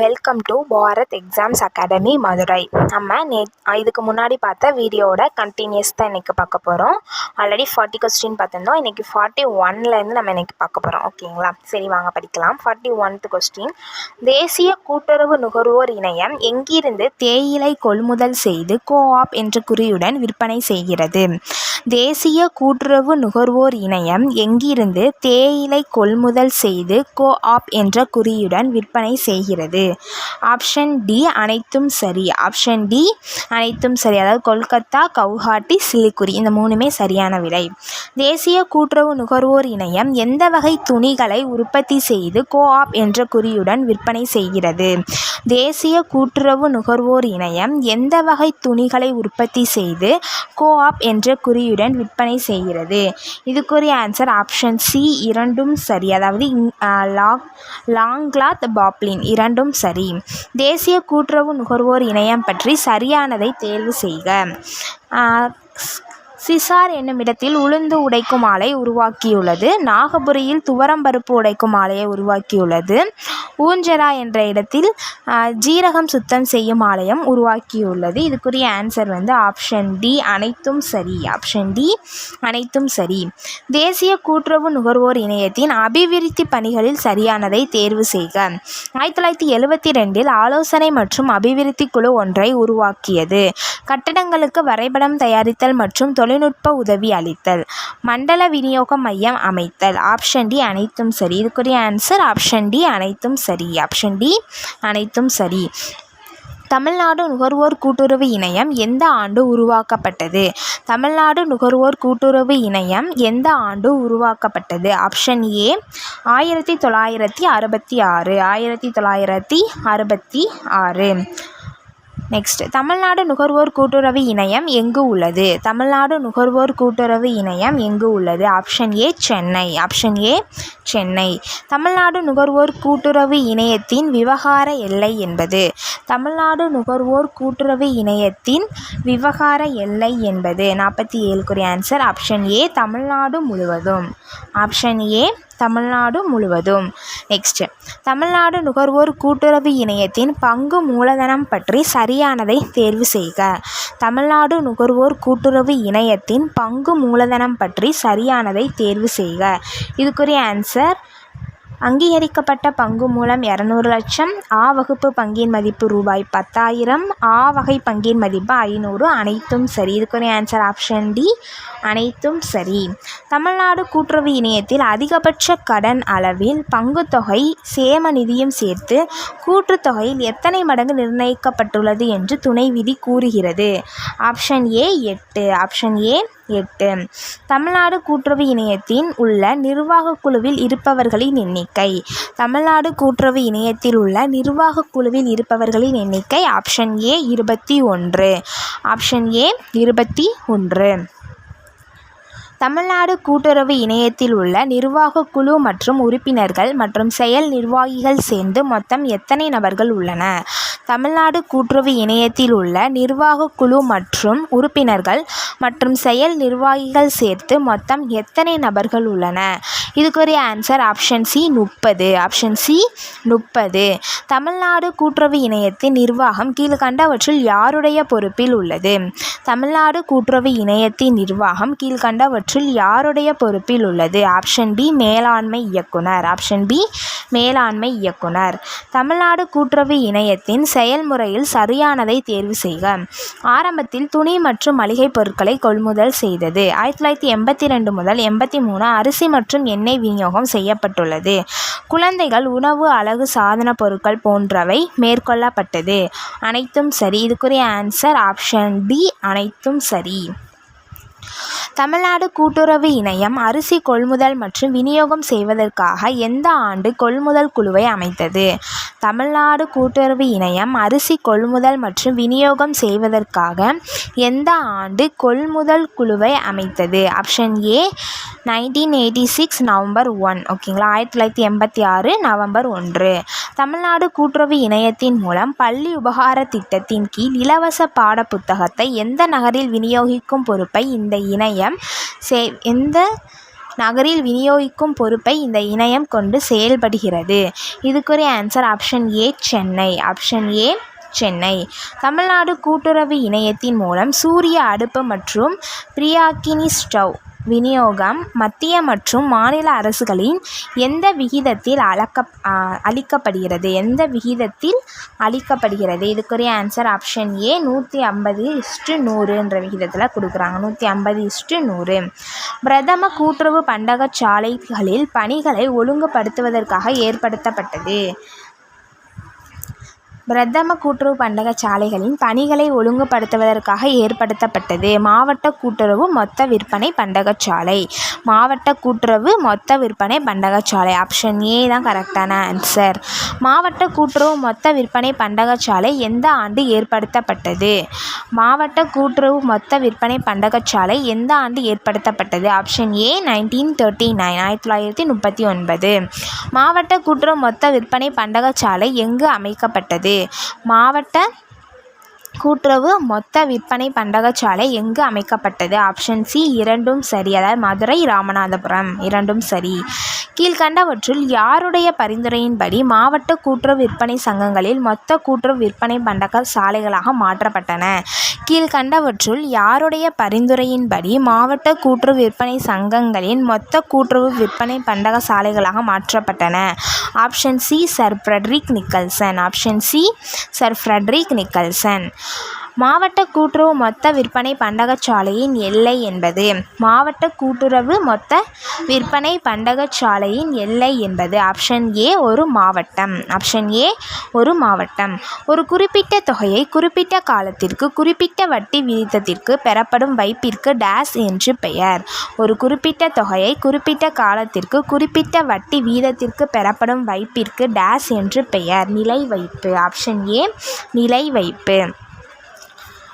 Welcome to Bharat exams academy Madurai நம்ம நே இதுக்கு முன்னாடி பார்த்த வீடியோவோட கண்டினியூஸ் தான் இன்றைக்கி பார்க்க போகிறோம் ஆல்ரெடி ஃபார்ட்டி கொஸ்டின் பார்த்துருந்தோம். இன்றைக்கி ஃபார்ட்டி ஒன்லேருந்து நம்ம இன்றைக்கி பார்க்க போகிறோம் ஓகேங்களா? சரி வாங்க படிக்கலாம். ஃபார்ட்டி ஒன்த்து கொஸ்டின் தேசிய கூட்டுறவு நுகர்வோர் இணையம் எங்கிருந்து தேயிலை கொள்முதல் செய்து கோஆப் என்ற குறியுடன் விற்பனை செய்கிறது? தேசிய கூட்டுறவு நுகர்வோர் இணையம் எங்கிருந்து தேயிலை கொள்முதல் செய்து கோஆப் என்ற குறியுடன் விற்பனை செய்கிறது? ஆப்ஷன் டி அனைத்தும் சரி. ஆப்ஷன் டி அனைத்தும் சரி. அதாவது கொல்கத்தா கவுஹாட்டி சிலிக்குரி இந்த மூணுமே சரியான விலை தேசிய கூட்டுறவு நுகர்வோர் இணையம் எந்த வகை துணிகளை உற்பத்தி செய்து கோஆப் என்ற குறியுடன் விற்பனை செய்கிறது? தேசிய கூட்டுறவு நுகர்வோர் இணையம் எந்த வகை துணிகளை உற்பத்தி செய்து கோஆப் என்ற குறியுடன் விற்பனை செய்கிறது? இதுக்குரிய ஆன்சர் ஆப்ஷன் சி இரண்டும் சரி. அதாவது லாங் லாங் கிளாத் பாப்ளின் இரண்டும் சரி. தேசிய கூட்டுறவு நுகர்வோர் இணையம் பற்றி சரியானதை தேர்வு செய்க. சிசார் என்னும் இடத்தில் உளுந்து உடைக்கும் ஆலை உருவாக்கியுள்ளது. நாகபுரியில் துவரம்பருப்பு உடைக்கும் ஆலையை உருவாக்கியுள்ளது. ஊஞ்சரா என்ற இடத்தில் ஜீரகம் சுத்தம் செய்யும் ஆலயம் உருவாக்கியுள்ளது. இதுக்குரிய ஆன்சர் வந்து ஆப்ஷன் டி அனைத்தும் சரி. ஆப்ஷன் டி அனைத்தும் சரி. தேசிய கூட்டுறவு நுகர்வோர் இணையத்தின் அபிவிருத்தி பணிகளில் சரியானதை தேர்வு செய்க. ஆயிரத்தி தொள்ளாயிரத்தி எழுபத்தி ரெண்டில் ஆலோசனை மற்றும் அபிவிருத்தி குழு ஒன்றை உருவாக்கியது. கட்டடங்களுக்கு வரைபடம் தயாரித்தல் மற்றும் தொழில்நுட்ப உதவி அளித்தல். மண்டல விநியோக மையம் அமைத்தல். ஆப்ஷன் டி அனைத்தும் சரி. இதுக்குரிய ஆன்சர் ஆப்ஷன் டி அனைத்தும் சரி. ஆப்ஷன் டி அனைத்தும் சரி. தமிழ்நாடு நுகர்வோர் கூட்டுறவு இணையம் எந்த ஆண்டு உருவாக்கப்பட்டது? தமிழ்நாடு நுகர்வோர் கூட்டுறவு இணையம் எந்த ஆண்டு உருவாக்கப்பட்டது? ஆப்ஷன் ஏ ஆயிரத்தி தொள்ளாயிரத்தி அறுபத்தி ஆறு. ஆயிரத்தி தொள்ளாயிரத்தி அறுபத்தி ஆறு. நெக்ஸ்ட் தமிழ்நாடு நுகர்வோர் கூட்டுறவு இணையம் எங்கு உள்ளது? தமிழ்நாடு நுகர்வோர் கூட்டுறவு இணையம் எங்கு உள்ளது? Option A Chennai option A Chennai Tamil Nadu நுகர்வோர் கூட்டுறவு இணையத்தின் விவகார எல்லை என்பது. தமிழ்நாடு நுகர்வோர் கூட்டுறவு இணையத்தின் விவகார எல்லை என்பது. நாற்பத்தி ஏழுக்குரிய ஆன்சர் ஆப்ஷன் ஏ தமிழ்நாடு முழுவதும். ஆப்ஷன் ஏ தமிழ்நாடு முழுவதும். நெக்ஸ்ட்டு தமிழ்நாடு நுகர்வோர் கூட்டுறவு இணையத்தின் பங்கு மூலதனம் பற்றி சரியானதை தேர்வு செய்க. தமிழ்நாடு நுகர்வோர் கூட்டுறவு இணையத்தின் பங்கு மூலதனம் பற்றி சரியானதை தேர்வு செய்க. இதுக்குரிய ஆன்சர் அங்கீகரிக்கப்பட்ட பங்கு மூலம் இரநூறு லட்சம் ஆ வகுப்பு பங்கின் மதிப்பு ரூபாய் பத்தாயிரம் ஆ வகை பங்கின் மதிப்பு ஐநூறு. அனைத்தும் சரி. இதுக்குரிய ஆன்சர் ஆப்ஷன் டி அனைத்தும் சரி. தமிழ்நாடு கூட்டுறவு இணையத்தில் அதிகபட்ச கடன் அளவில் பங்குத்தொகை சேம நிதியும் சேர்த்து கூட்டுத்தொகையில் எத்தனை மடங்கு நிர்ணயிக்கப்பட்டுள்ளது என்று துணை விதி கூறுகிறது. ஆப்ஷன் ஏ எட்டு. ஆப்ஷன் ஏ எட்டு. தமிழ்நாடு கூட்டுறவு இணையத்தின் உள்ள நிர்வாகக் குழுவில் இருப்பவர்களின் எண்ணிக்கை. தமிழ்நாடு கூட்டுறவு இணையத்தில் உள்ள நிர்வாகக் குழுவில் இருப்பவர்களின் எண்ணிக்கை ஆப்ஷன் ஏ இருபத்தி ஒன்று. ஆப்ஷன் ஏ இருபத்தி ஒன்று. தமிழ்நாடு கூட்டுறவு இணையத்தில் உள்ள நிர்வாகக் குழு மற்றும் உறுப்பினர்கள் மற்றும் செயல் நிர்வாகிகள் சேர்ந்து மொத்தம் எத்தனை நபர்கள் உள்ளன? தமிழ்நாடு கூட்டுறவு இணையத்தில் உள்ள நிர்வாகக் குழு மற்றும் உறுப்பினர்கள் மற்றும் செயல் நிர்வாகிகள் சேர்த்து மொத்தம் எத்தனை நபர்கள் உள்ளன? இதுக்குரிய ஆன்சர் ஆப்ஷன் சி முப்பது. ஆப்ஷன் சி முப்பது. தமிழ்நாடு கூட்டுறவு இணையத்தின் நிர்வாகம் கீழ்கண்டவற்றில் யாருடைய பொறுப்பில் உள்ளது? தமிழ்நாடு கூட்டுறவு இணையத்தின் நிர்வாகம் கீழ்கண்டவற்றில் யாருடைய பொறுப்பில் உள்ளது? ஆப்ஷன் பி மேலாண்மை இயக்குனர். ஆப்ஷன் பி மேலாண்மை இயக்குனர். தமிழ்நாடு கூட்டுறவு இணையத்தின் செயல்முறையில் சரியானதை தேர்வு செய்க. ஆரம்பத்தில் துணி மற்றும் மளிகை பொருட்களை கொள்முதல் செய்தது. ஆயிரத்தி தொள்ளாயிரத்தி எண்பத்தி ரெண்டு முதல் எண்பத்தி மூணு அரிசி மற்றும் எண்ணெய் விநியோகம் செய்யப்பட்டுள்ளது. குழந்தைகள் உணவு அழகு சாதன பொருட்கள் போன்றவை மேற்கொள்ளப்பட்டது. அனைத்தும் சரி. இதுக்குரிய ஆன்சர் ஆப்ஷன் டி அனைத்தும் சரி. தமிழ்நாடு கூட்டுறவு இணையம் அரிசி கொள்முதல் மற்றும் விநியோகம் செய்வதற்காக எந்த ஆண்டு கொள்முதல் குழுவை அமைத்தது? தமிழ்நாடு கூட்டுறவு இணையம் அரிசி கொள்முதல் மற்றும் விநியோகம் செய்வதற்காக எந்த ஆண்டு கொள்முதல் குழுவை அமைத்தது? Option A nineteen eighty six November one ஓகேங்களா ஆயிரத்தி தொள்ளாயிரத்தி எண்பத்தி ஆறு நவம்பர் ஒன்று. தமிழ்நாடு கூட்டுறவு இணையத்தின் மூலம் பள்ளி உபகார திட்டத்தின் கீழ் இலவச பாட புத்தகத்தை எந்த நகரில் விநியோகிக்கும் பொறுப்பை இந்த இணையம் சே எந்த நகரில் விநியோகிக்கும் பொறுப்பை இந்த இணையம் கொண்டு செயல்படுகிறது? இதுக்குரிய answer option A Chennai option A Chennai Tamil Nadu கூட்டுறவு இணையத்தின் மூலம் சூரிய அடுப்பு மற்றும் பிரியாக்கினி ஸ்டவ் விநியோகம் மத்திய மற்றும் மாநில அரசுகளின் எந்த விகிதத்தில் அளக்க அளிக்கப்படுகிறது? எந்த விகிதத்தில் அளிக்கப்படுகிறது? இதுக்குரிய ஆன்சர் ஆப்ஷன் ஏ நூற்றி ஐம்பது இஸ்ட்டு நூறுன்ற விகிதத்தில் கொடுக்குறாங்க. நூற்றி ஐம்பது இஸ்ட்டு நூறு. பிரதம கூட்டுறவு பண்டகச்சாலைகளில் பணிகளை ஒழுங்குபடுத்துவதற்காக ஏற்படுத்தப்பட்டது. பிரதம கூட்டுறவு பண்டகசாலைகளின் பணிகளை ஒழுங்குபடுத்துவதற்காக ஏற்படுத்தப்பட்டது. மாவட்ட கூட்டுறவு மொத்த விற்பனை பண்டகசாலை மாவட்ட கூட்டுறவு மொத்த விற்பனை பண்டகசாலை ஆப்ஷன் ஏ தான் கரெக்டான ஆன்சர் மாவட்ட கூட்டுறவு மொத்த விற்பனை பண்டகசாலை எந்த ஆண்டு ஏற்படுத்தப்பட்டது? மாவட்ட கூட்டுறவு மொத்த விற்பனை பண்டகசாலை எந்த ஆண்டு ஏற்படுத்தப்பட்டது? Option A nineteen thirty nine ஆயிரத்தி தொள்ளாயிரத்தி முப்பத்தி ஒன்பது. மாவட்ட கூட்டுறவு மொத்த விற்பனை பண்டகசாலை எங்கு அமைக்கப்பட்டது? மாவட்ட கூட்டுறவு மொத்த விற்பனை பண்டகசாலை எங்கு அமைக்கப்பட்டது? ஆப்ஷன் சி இரண்டும் சரி. அதாவது மதுரை ராமநாதபுரம். இரண்டும் சரி. கீழ்கண்டவற்றுள் யாருடைய பரிந்துரையின்படி மாவட்ட கூட்டுறவு விற்பனை சங்கங்களில் மொத்த கூட்டுறவு விற்பனை பண்டக சாலைகளாக மாற்றப்பட்டன? கீழ்கண்டவற்றுள் யாருடைய பரிந்துரையின்படி மாவட்ட கூட்டுறவு விற்பனை சங்கங்களின் மொத்த கூட்டுறவு விற்பனை பண்டக சாலைகளாக மாற்றப்பட்டன? Option C sir Frederick Nicholson option C sir Frederick Nicholson மாவட்ட கூட்டுறவு மொத்த விற்பனை பண்டகசாலையின் எல்லை என்பது. மாவட்ட கூட்டுறவு மொத்த விற்பனை பண்டகசாலையின் எல்லை என்பது. ஆப்ஷன் ஏ ஒரு மாவட்டம். ஆப்ஷன் ஏ ஒரு மாவட்டம். ஒரு குறிப்பிட்ட தொகையை குறிப்பிட்ட காலத்திற்கு குறிப்பிட்ட வட்டி விகிதத்திற்கு பெறப்படும் வைப்பிற்கு டேஸ் என்று பெயர். ஒரு குறிப்பிட்ட தொகையை குறிப்பிட்ட காலத்திற்கு குறிப்பிட்ட வட்டி வீதத்திற்கு பெறப்படும் வைப்பிற்கு டேஸ் என்று பெயர். நிலை வைப்பு ஆப்ஷன் ஏ நிலை வைப்பு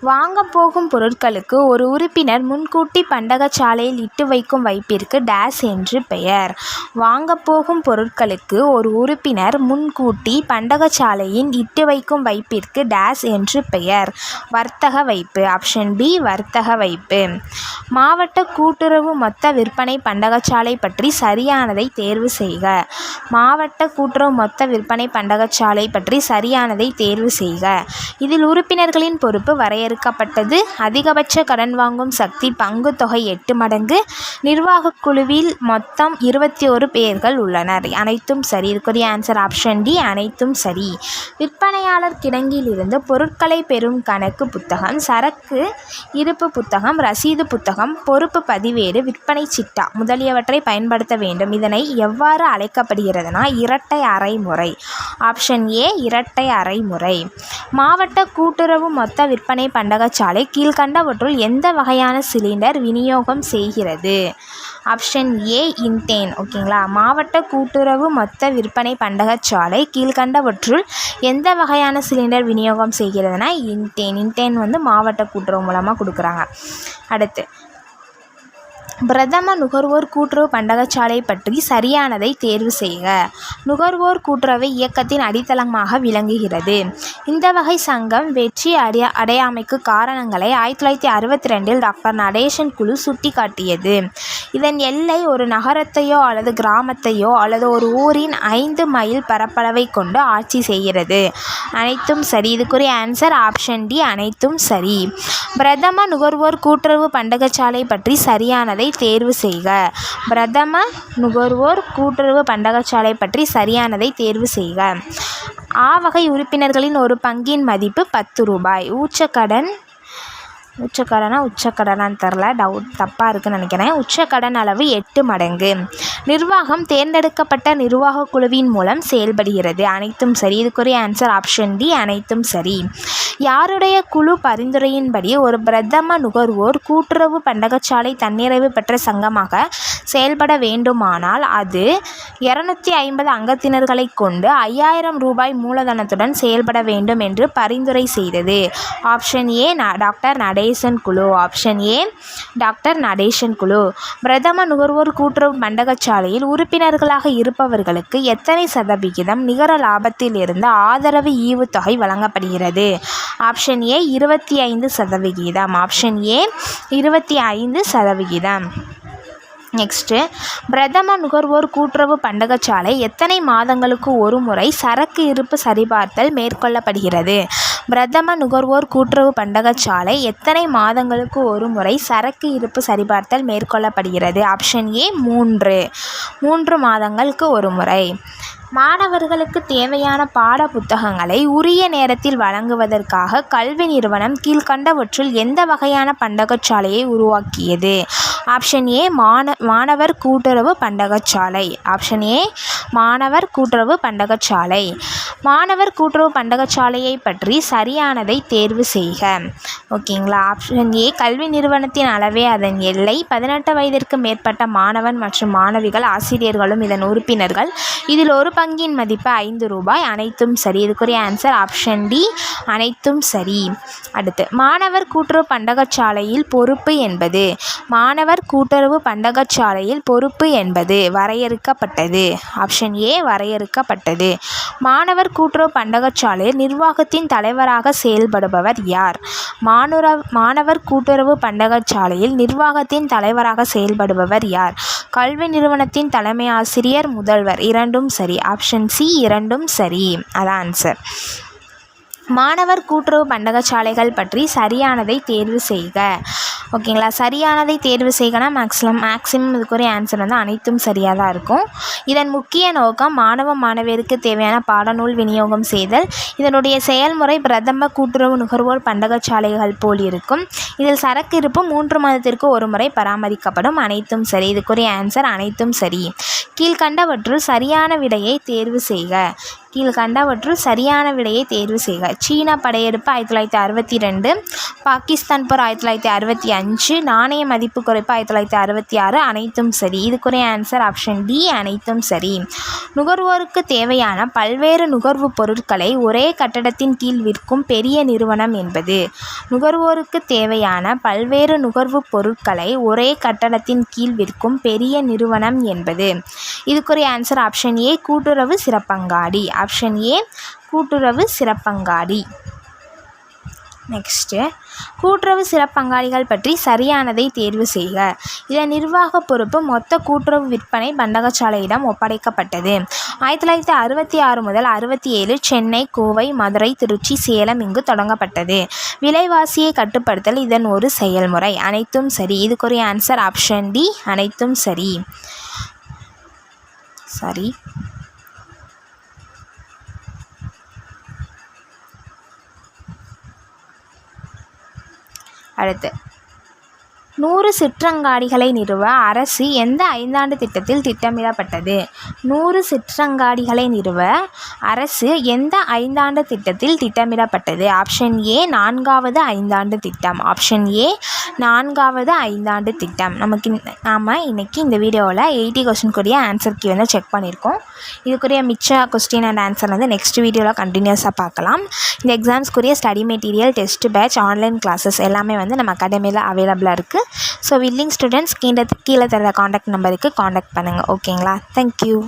வாங்கப் போகும் பொருட்களுக்கு ஒரு உறுப்பினர் முன்கூட்டி பண்டகசாலையில் இட்டு வைக்கும் வைப்பிற்கு டேஸ் என்று பெயர். வாங்கப் போகும் பொருட்களுக்கு ஒரு உறுப்பினர் முன்கூட்டி பண்டகசாலையில் இட்டு வைக்கும் வைப்பிற்கு டேஸ் என்று பெயர். வர்த்தக வைப்பு ஆப்ஷன் பி வர்த்தக வைப்பு. மாவட்ட கூட்டுறவு மொத்த விற்பனை பண்டகசாலை பற்றி சரியானதை தேர்வு செய்க. மாவட்ட கூட்டுறவு மொத்த விற்பனை பண்டகசாலை பற்றி சரியானதை தேர்வு செய்க. இதில் உறுப்பினர்களின் பொறுப்பு வரைய வரையறுக்கப்பட்டது அதிகபட்ச கடன் வாங்கும் சக்தி பங்கு தொகை எட்டு மடங்கு. நிர்வாகக் குழுவில் மொத்தம் இருபத்தி ஒரு பேர்கள் உள்ளனர். அனைத்தும் சரி. இதுக்குரிய ஆன்சர் ஆப்ஷன் டி அனைத்தும் சரி. விற்பனையாளர் கிடங்கிலிருந்து பொருட்களை பெறும் கணக்கு புத்தகம் சரக்கு இருப்பு புத்தகம் ரசீது புத்தகம் பொறுப்பு பதிவேடு விற்பனை சிட்டா முதலியவற்றை பயன்படுத்த வேண்டும். இதனை எவ்வாறு அழைக்கப்படுகிறதுனா இரட்டை அறைமுறை ஆப்ஷன் ஏ இரட்டை அறைமுறை மாவட்ட கூட்டுறவு மொத்த விற்பனை பண்டகசாலை கீழ்கண்டவற்றுள் எந்த வகையான சிலிண்டர் விநியோகம் செய்கிறது? ஆப்ஷன் ஏ இன்டேன் ஓகேங்களா மாவட்ட கூட்டுறவு மொத்த விற்பனை பண்டகச்சாலை கீழ்கண்டவற்றுள் எந்த வகையான சிலிண்டர் விநியோகம் செய்கிறதுனா இன்டேன் இன்டேன் வந்து மாவட்ட கூட்டுறவு மூலமாக கொடுக்குறாங்க. அடுத்து பிரதம நுகர்வோர் கூட்டுறவு பண்டகசாலை பற்றி சரியானதை தேர்வு செய்க. நுகர்வோர் கூட்டுறவு இயக்கத்தின் அடித்தளமாக விளங்குகிறது. இந்த வகை சங்கம் வெற்றி அடைய அடையாமைக்கு காரணங்களை ஆயிரத்தி தொள்ளாயிரத்தி அறுபத்தி ரெண்டில் டாக்டர் நடேசன் குழு சுட்டிக்காட்டியது. இதன் எல்லை ஒரு நகரத்தையோ அல்லது கிராமத்தையோ அல்லது ஒரு ஊரின் ஐந்து மைல் பரப்பளவை கொண்டு ஆட்சி செய்கிறது. அனைத்தும் சரி. இதுக்குரிய ஆன்சர் ஆப்ஷன் டி அனைத்தும் சரி. பிரதம நுகர்வோர் கூட்டுறவு பண்டகசாலை பற்றி சரியானதை தேர்வு செய்க. பிரதம நுகர்வோர் கூட்டுறவு பண்டகசாலை பற்றி சரியானதை தேர்வு செய்க. ஆ வகை உறுப்பினர்களின் ஒரு பங்கின் மதிப்பு பத்து ரூபாய். ஊச்சக்கடன் உச்சக்கடனா உச்சக்கடனான்னு தெரில டவுட் தப்பாக இருக்குன்னு நினைக்கிறேன். உச்சக்கடன் அளவு எட்டு மடங்கு. நிர்வாகம் தேர்ந்தெடுக்கப்பட்ட நிர்வாகக் குழுவின் மூலம் செயல்படுகிறது. அனைத்தும் சரி. இதுக்குரிய ஆன்சர் ஆப்ஷன் டி அனைத்தும் சரி. யாருடைய குழு பரிந்துரையின்படி ஒரு பிரதம நுகர்வோர் கூட்டுறவு பண்டகசாலை தன்னிறைவு பெற்ற சங்கமாக செயல்பட வேண்டுமானால் அது இரநூத்தி ஐம்பது அங்கத்தினர்களை கொண்டு ஐயாயிரம் ரூபாய் மூலதனத்துடன் செயல்பட வேண்டும் என்று பரிந்துரை செய்தது. ஆப்ஷன் ஏ டாக்டர் நடேசன் குழு. ஆப்ஷன் ஏ டாக்டர் நடேசன் குழு. பிரதம நுகர்வோர் கூட்டுறவு பண்டகசாலையில் உறுப்பினர்களாக இருப்பவர்களுக்கு எத்தனை சதவிகிதம் நிகர லாபத்தில் இருந்து ஆதரவு ஈவுத்தொகை வழங்கப்படுகிறது? ஆப்ஷன் ஏ இருபத்தி ஐந்து சதவிகிதம். ஆப்ஷன் ஏ இருபத்தி ஐந்து சதவிகிதம். நெக்ஸ்ட்டு பிரதம நுகர்வோர் கூட்டுறவு பண்டகசாலை எத்தனை மாதங்களுக்கு ஒரு முறை சரக்கு இருப்பு சரிபார்த்தல் மேற்கொள்ளப்படுகிறது? பிரதம நுகர்வோர் கூட்டுறவு பண்டகசாலை எத்தனை மாதங்களுக்கு ஒரு முறை சரக்கு இருப்பு சரிபார்த்தல் மேற்கொள்ளப்படுகிறது? ஆப்ஷன் ஏ மூன்று. மூன்று மாதங்களுக்கு ஒரு முறை. மாணவர்களுக்கு தேவையான பாட புத்தகங்களை உரிய நேரத்தில் வழங்குவதற்காக கல்வி நிறுவனம் கீழ்கண்டவற்றுள் எந்த வகையான பண்டகசாலையை உருவாக்கியது? ஆப்ஷன் ஏ மாண மாணவர் கூட்டுறவு பண்டகசாலை ஆப்ஷன் ஏ மாணவர் கூட்டுறவு பண்டகசாலை மாணவர் கூட்டுறவு பண்டகசாலையை பற்றி சரியானதை தேர்வு செய்க. ஓகேங்களா? ஆப்ஷன் ஏ கல்வி நிறுவனத்தின் அளவே அதன் எல்லை. பதினெட்டு வயதிற்கு மேற்பட்ட மாணவன் மற்றும் மாணவிகள் ஆசிரியர்களும் இதன் உறுப்பினர்கள். இதில் ஒரு பங்கின் மதிப்பு ஐந்து ரூபாய். அனைத்தும் சரி. இதுக்குரிய ஆன்சர் ஆப்ஷன் டி அனைத்தும் சரி. அடுத்து மாணவர் கூட்டுறவு பண்டகசாலையில் பொறுப்பு என்பது மாணவர் கூட்டுறவு பண்டகசாலையில் பொறுப்பு என்பது வரையறுக்கப்பட்டது. ஆப்ஷன் ஏ வரையறுக்கப்பட்டது. மாணவர் கூட்டுறவு பண்டகசாலையில் நிர்வாகத்தின் தலைவராக செயல்படுபவர் யார்? மானுர மாணவர் கூட்டுறவு பண்டகசாலையில் நிர்வாகத்தின் தலைவராக செயல்படுபவர் யார்? கல்வி நிறுவனத்தின் தலைமை ஆசிரியர் முதல்வர் இரண்டும் சரி. ஆப்ஷன் சி இரண்டும் சரி. அதான் ஆன்சர் மாணவர் கூட்டுறவு பண்டகசாலைகள் பற்றி சரியானதை தேர்வு செய்க. ஓகேங்களா? சரியானதை தேர்வு செய்கனா மேக்ஸிமம் மேக்ஸிமம் இதுக்குரிய ஆன்சர் வந்து அனைத்தும் சரியாக தான் இருக்கும். இதன் முக்கிய நோக்கம் மாணவ மாணவியருக்கு தேவையான பாடநூல் விநியோகம் செய்தல். இதனுடைய செயல்முறை பிரதம கூட்டுறவு நுகர்வோர் பண்டகசாலைகள் போல் இருக்கும். இதில் சரக்கு இருப்பு மூன்று மாதத்திற்கு ஒரு முறை பராமரிக்கப்படும். அனைத்தும் சரி. இதுக்குரிய ஆன்சர் அனைத்தும் சரி. கீழ்கண்டவற்றுள் சரியான விடையை தேர்வு செய்க. கீழ்கண்டவற்றுள் சரியான விடையை தேர்வு செய்க. சீனா படையெடுப்பு ஆயிரத்தி தொள்ளாயிரத்தி அறுபத்தி ரெண்டு பாகிஸ்தான் போர் ஆயிரத்தி தொள்ளாயிரத்தி அறுபத்தி அஞ்சு நாணய மதிப்பு குறைப்பு ஆயிரத்தி தொள்ளாயிரத்தி அறுபத்தி ஆறு அனைத்தும் சரி. இதுக்குரிய ஆன்சர் ஆப்ஷன் டி அனைத்தும் சரி. நுகர்வோருக்கு தேவையான பல்வேறு நுகர்வு பொருட்களை ஒரே கட்டடத்தின் கீழ் விற்கும் பெரிய நிறுவனம் என்பது. நுகர்வோருக்கு தேவையான பல்வேறு நுகர்வு பொருட்களை ஒரே கட்டடத்தின் கீழ் விற்கும் பெரிய நிறுவனம் என்பது. இதுக்குரிய ஆன்சர் ஆப்ஷன் ஏ கூட்டுறவு சிறப்பங்காடி. ஆப்ஷன் ஏ கூட்டுறவு சிறப்பங்காடி. நெக்ஸ்ட்டு கூட்டுறவு சிறப்பங்காடிகள் பற்றி சரியானதை தேர்வு செய்க. இதன் நிர்வாக பொறுப்பு மொத்த கூட்டுறவு விற்பனை பண்டகசாலையிடம் ஒப்படைக்கப்பட்டது. ஆயிரத்தி தொள்ளாயிரத்தி அறுபத்தி ஆறு முதல் அறுபத்தி ஏழு சென்னை கோவை மதுரை திருச்சி சேலம் இங்கு தொடங்கப்பட்டது. விலைவாசியை கட்டுப்படுத்தல் இதன் ஒரு செயல்முறை. அனைத்தும் சரி. இதுக்குரிய ஆன்சர் ஆப்ஷன் டி அனைத்தும் சரி. சரி. அடுத்து நூறு சிற்றங்காடிகளை நிறுவ அரசு எந்த ஐந்தாண்டு திட்டத்தில் திட்டமிடப்பட்டது? நூறு சிற்றங்காடிகளை நிறுவ அரசு எந்த ஐந்தாண்டு திட்டத்தில் திட்டமிடப்பட்டது? ஆப்ஷன் ஏ நான்காவது ஐந்தாண்டு திட்டம். ஆப்ஷன் ஏ நான்காவது ஐந்தாண்டு திட்டம். நமக்கு நாம் இன்றைக்கி இந்த வீடியோவில் எயிட்டி கொஸ்டின்குரிய ஆன்சர் கீ வந்து செக் பண்ணியிருக்கோம். இதுக்குரிய மிச்ச கொஸ்டின் அண்ட் ஆன்சர் வந்து நெக்ஸ்ட் வீடியோவில் கண்டினியூஸாக பார்க்கலாம். இந்த எக்ஸாம்ஸ்க்குரிய study material test batch online classes எல்லாமே வந்து நம்ம அகாடமியில் அவைலபிளாக இருக்குது ஸோ வில்லிங் ஸ்டூடெண்ட்ஸ் கீழே கீழே தர காண்டாக்ட் நம்பருக்கு காண்டாக்ட் பண்ணுங்கள் ஓகேங்களா தேங்க்யூ